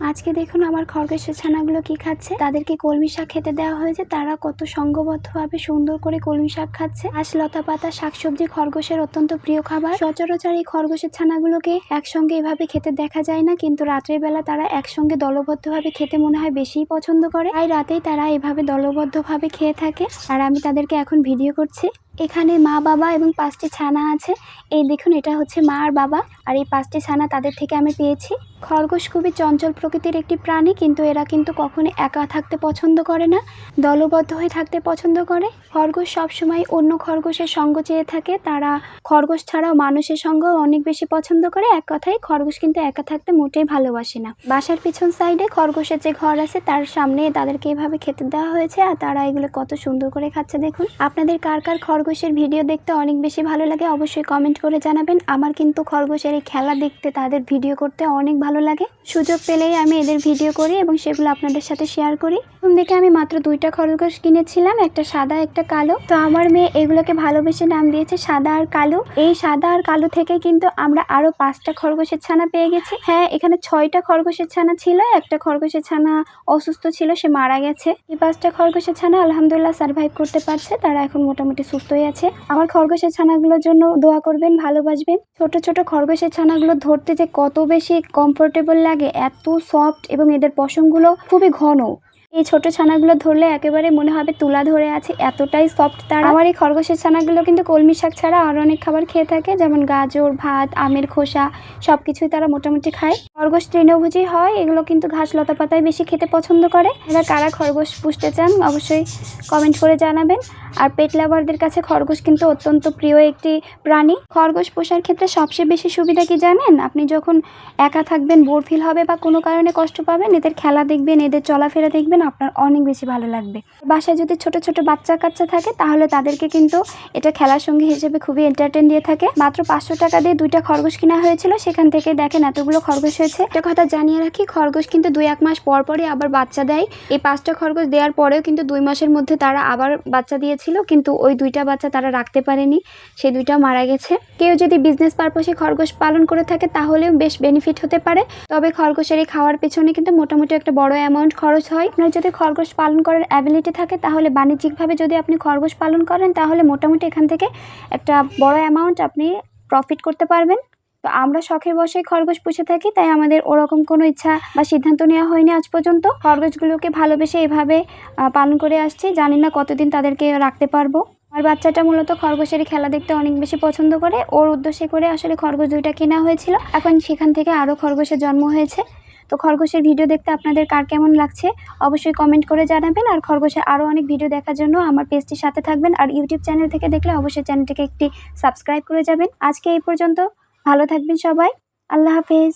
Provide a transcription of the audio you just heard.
আজকে দেখুন আমার খরগোশের ছানাগুলো কি খাচ্ছে। তাদেরকে কলমি শাক খেতে দেওয়া হয়েছে। তারা কত সংঘবদ্ধভাবে সুন্দর করে কলমি শাক খাচ্ছে। আজ লতা পাতা, শাকসবজি খরগোশের অত্যন্ত প্রিয় খাবার। সচরাচর এই খরগোশের ছানাগুলোকে একসঙ্গে এভাবে খেতে দেখা যায় না। কিন্তু রাত্রের বেলা তারা একসঙ্গে দলবদ্ধভাবে খেতে মনে হয় বেশিই পছন্দ করে। তাই রাতেই তারা এভাবে দলবদ্ধভাবে খেয়ে থাকে। আর আমি তাদেরকে এখন ভিডিও করছি। এখানে মা বাবা এবং পাঁচটি ছানা আছে। এই দেখুন, এটা হচ্ছে মা আর বাবা। আর এই পাঁচটি ছানা তাদের থেকে আমি পেয়েছি। খরগোশ খুবই চঞ্চল প্রকৃতির একটি প্রাণী, কিন্তু এরা কিন্তু কখনো একা থাকতে পছন্দ করে না, দলবদ্ধ হয়ে থাকতে পছন্দ করে। খরগোশ সবসময় অন্য খরগোশের সঙ্গ চেয়ে থাকে। তারা খরগোশ ছাড়াও মানুষের সঙ্গেও অনেক বেশি পছন্দ করে। এক কথায়, খরগোশ কিন্তু একা থাকতে মোটেই ভালোবাসে না। বাসার পিছন সাইডে খরগোশের যে ঘর আছে, তার সামনে তাদেরকে এভাবে খেতে দেওয়া হয়েছে। আর তারা এগুলো কত সুন্দর করে খাচ্ছে, দেখুন। আপনাদের কার কার খরগোশের ভিডিও দেখতে অনেক বেশি ভালো লাগে, অবশ্যই কমেন্ট করে জানাবেন। আমার কিন্তু খরগোশের এই খেলা দেখতে, তাদের ভিডিও করতে অনেক ভালো লাগে। সুযোগ পেলেই আমি এদের ভিডিও করি এবং সেগুলো আপনাদের সাথে শেয়ার করি। প্রথম দিকে আমি মাত্র দুইটা খরগোশ কিনেছিলাম, একটা সাদা, একটা কালো। তো আমার মেয়ে এগুলোকে ভালোবেসে নাম দিয়েছে সাদা আর কালো। এই সাদা আর কালো থেকে কিন্তু আমরা আরও পাঁচটা খরগোশের ছানা পেয়ে গেছি। হ্যাঁ এখানে ছয়টা খরগোশের ছানা ছিল, একটা খরগোশের ছানা অসুস্থ ছিল, সে মারা গেছে। এই পাঁচটা খরগোশের ছানা আলহামদুলিল্লাহ সার্ভাইভ করতে পারছে, তারা এখন মোটামুটি সুস্থই আছে। আমার খরগোশের ছানাগুলোর জন্য দোয়া করবেন, ভালোবাসবেন। ছোট ছোট খরগোশের ছানাগুলো ধরতে যে কত বেশি কমফোর্টেবল লাগে, এত সফট এবং এদের পশমগুলো খুবই ঘন। এই ছোট ছানাগুলো ধরলে একেবারে মনে হবে তুলা ধরে আছে, এতটাই সফট তারা। আমার এই খরগোশের ছানাগুলো কিন্তু কলমি শাক ছাড়া আরও অনেক খাবার খেয়ে থাকে, যেমন গাজর, ভাত, আমের খোসা সব কিছুই তারা মোটামুটি খায়। খরগোশ তৃণভোজী হয়, এগুলো কিন্তু ঘাস লতা পাতায় বেশি খেতে পছন্দ করে। এরা কারা খরগোশ পুষতে চান, অবশ্যই কমেন্ট করে জানাবেন। আর পেট লাভারদের কাছে খরগোশ কিন্তু অত্যন্ত প্রিয় একটি প্রাণী। খরগোশ পোষার ক্ষেত্রে সবচেয়ে বেশি সুবিধা কি জানেন? আপনি যখন একা থাকবেন, বোর ফিল হবে বা কোনো কারণে কষ্ট পাবেন, এদের খেলা দেখবেন, এদের চলাফেরা দেখবেন আপনার অনেক বেশি ভালো লাগবে। বাসায় যদি ছোট ছোট বাচ্চা কাচ্চা থাকে, তাহলে তাদেরকে কিন্তু এটা খেলার সঙ্গী হিসেবে খুবই এন্টারটেন দিয়ে থাকে। মাত্র পাঁচশো টাকা দিয়ে দুইটা খরগোশ কিনা হয়েছিল। সেখান থেকে দেখেন এতগুলো খরগোশ হয়েছে। একটা কথা জানিয়ে রাখি, খরগোশ কিন্তু দুই এক মাস পর পরই আবার বাচ্চা দেয়। এই পাঁচটা খরগোশ দেওয়ার পরেও কিন্তু দুই মাসের মধ্যে তারা আবার বাচ্চা দিয়েছিল, কিন্তু ওই দুইটা বাচ্চা তারা রাখতে পারেনি। সেই দুইটা মারা গেছে। কেউ যদি বিজনেস পারপসে খরগোশ পালন করে থাকে, তাহলেও বেশ বেনিফিট হতে পারে। তবে খরগোশের এই খাওয়ার পেছনে কিন্তু মোটামুটি একটা বড় অ্যামাউন্ট খরচ হয়। যদি খরগোশ পালন করার অ্যাবিলিটি থাকে, তাহলে বাণিজ্যিকভাবে যদি আপনি খরগোশ পালন করেন, তাহলে মোটামুটি এখান থেকে একটা বড় অ্যামাউন্ট আপনি প্রফিট করতে পারবেন। তো আমরা শখের বসে খরগোশ পুষে থাকি, তাই আমাদের ওরকম কোনো ইচ্ছা বা সিদ্ধান্ত নেওয়া হয়নি আজ পর্যন্ত। খরগোশগুলোকে ভালোবেসে এভাবে পালন করে আসছি। জানি না কতদিন তাদেরকে রাখতে পারব। আর বাচ্চাটা মূলত খরগোশের খেলা দেখতে অনেক বেশি পছন্দ করে। ওর উদ্দেশ্যে করে আসলে খরগোশ দুইটা কেনা হয়েছিল। এখন সেখান থেকে আরও খরগোশের জন্ম হয়েছে। তো খরগোশের ভিডিও দেখতে আপনাদের কার কেমন লাগছে? অবশ্যই কমেন্ট করে জানাবেন আর খরগোশের আরও অনেক ভিডিও দেখার জন্য আমার পেজটির সাথে থাকবেন আর ইউটিউব চ্যানেল থেকে দেখলে অবশ্যই চ্যানেলটিকে একটি সাবস্ক্রাইব করে যাবেন। আজকে এই পর্যন্ত, ভালো থাকবেন সবাই। আল্লাহ হাফেজ।